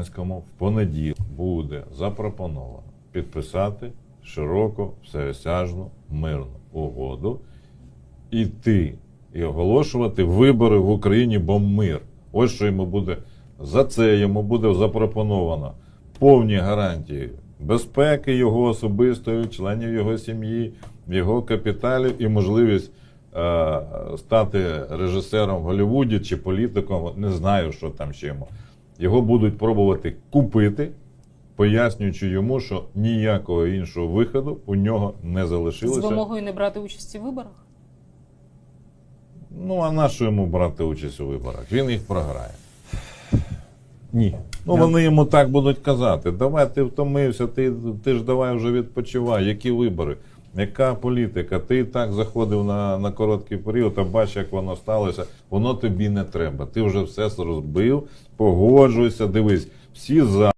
Зеленському в понеділок буде запропоновано підписати широку, всеосяжну мирну угоду, іти і оголошувати вибори в Україні, бо мир. Ось що йому буде за це йому буде запропоновано повні гарантії безпеки його особистої, членів його сім'ї, його капіталів і можливість е, стати режисером в Голлівуді чи політиком. Не знаю, що там ще йому. Його будуть пробувати купити, пояснюючи йому, що ніякого іншого виходу у нього не З вимогою не брати участі в виборах? Ну, а на що йому брати участь у виборах? Він їх програє. Ні. Ну, Я- вони йому так будуть казати: давай ти втомився, ти, ти ж давай вже відпочивай. Які вибори? Яка політика? Ти і так заходив на, на короткий період, а бач, як воно сталося. Воно тобі не треба. Ти вже все розбив, погоджуйся, дивись, всі за.